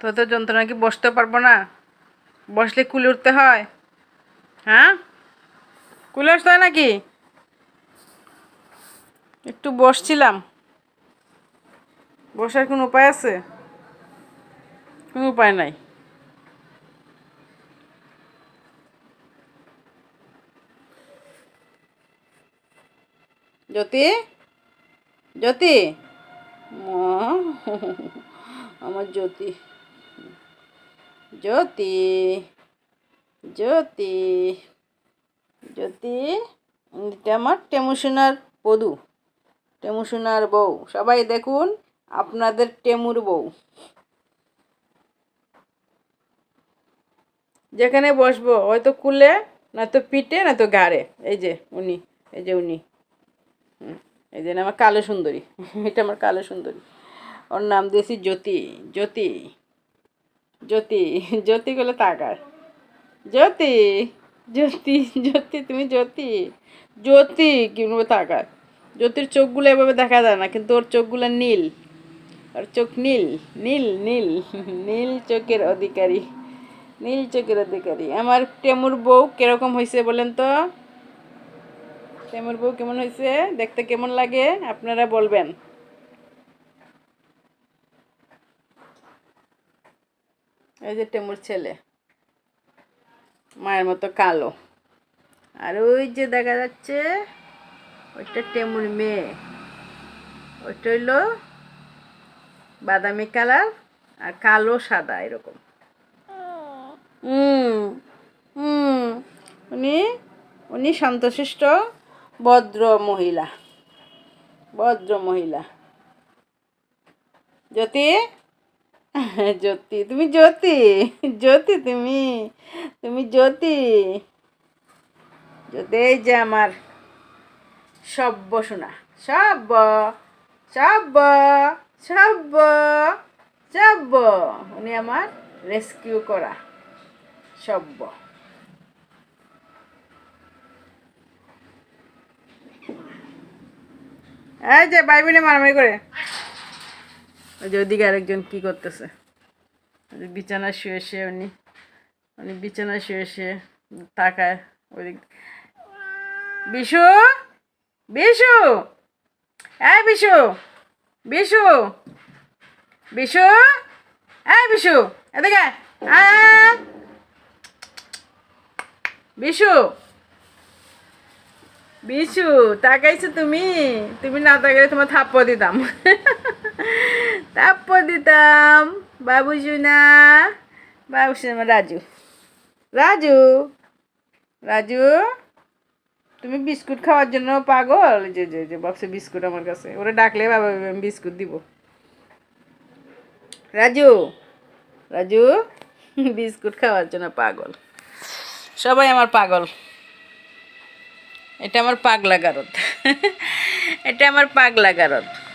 তো তো যন্ত্রণা কি বসতে পারব না? বসলে কুলে উঠতে হয়। হ্যাঁ? কুলে উঠতে হয় নাকি? একটু বসছিলাম। বসার কোনো উপায় আছে? কোনো উপায় নাই। জ্যোতি? জ্যোতি? আমার জ্যোতি। জ্যোতি জ্যোতি জ্যোতি এটা আমার টেমুসোনার পদু টেমুসোনার বউ সবাই দেখুন আপনাদের টেমুর বউ যেখানে বসবো, হয়তো কুলে নয়তো পিঠে নয়তো গাড়ে। এই যে উনি, এই যে উনি। এই যে আমার কালো সুন্দরী। এটা আমার কালো সুন্দরী। ওর নাম দিয়েছি জ্যোতি জ্যোতি। জ্যোতি জ্যোতি গুলো জ্যোতি জ্যোতি জ্যোতি, তুমি জ্যোতি। জ্যোতি কি বলব তাকার জ্যোতির চোখগুলো এভাবে দেখা যায় না, কিন্তু ওর চোখগুলো নীল। ওর চোখ নীল নীল নীল নীল চোখের অধিকারী, নীল চোখের অধিকারী। আমার টেমুর বউ কীরকম হয়েছে বলেন তো? টেমুর বউ কেমন হয়েছে দেখতে কেমন লাগে? আপনারা বলবেন। এই যে টেমুর ছেলে, মায়ের মতো কালো। আর ওই যে দেখা যাচ্ছে, ওইটা টেমুর মেয়ে। ওইটা হইল বাদামি কালার আর কালো সাদা এরকম। হুম উনি উনি শান্তশিষ্ট, ভদ্র মহিলা ভদ্র মহিলা। জ্যোতি? জ্যোতি, তুমি জ্যোতি জ্যোতি তুমি তুমি জ্যোতি। জ্যোতি, এই যে আমার সব্য শোনা সব্য সব্য সব্য সব্য, উনি আমার রেস্কিউ করা সব্য। এই যে ভাই বোনে মারামারি করে। ওই যে ওদিকে আরেকজন কি করতেছে? বিছানায় শুয়ে শুয়ে উনি উনি বিছানায় শুয়ে শুয়ে তাকায় ওই বিশু? বিশু? এই বিশু বিশু বিশু? এই বিশু, এদিকে। বিশু বিশু, তাকাইছো তুমি? তুমি না তাকাইলে তোমার থাপ্প দিতাম। থাপ্প দিতাম বাবু না বাবু সোনা রাজু রাজু রাজু তুমি বিস্কুট খাওয়ার জন্য পাগল? যে যে যে বক্সে বিস্কুট আমার কাছে। ওরা ডাকলে বাবা, আমি বিস্কুট দিব। রাজু? রাজু? বিস্কুট খাওয়ার জন্য পাগল। সবাই আমার পাগল। এটা আমার পাগলা গারদ। এটা আমার পাগলা গারদ।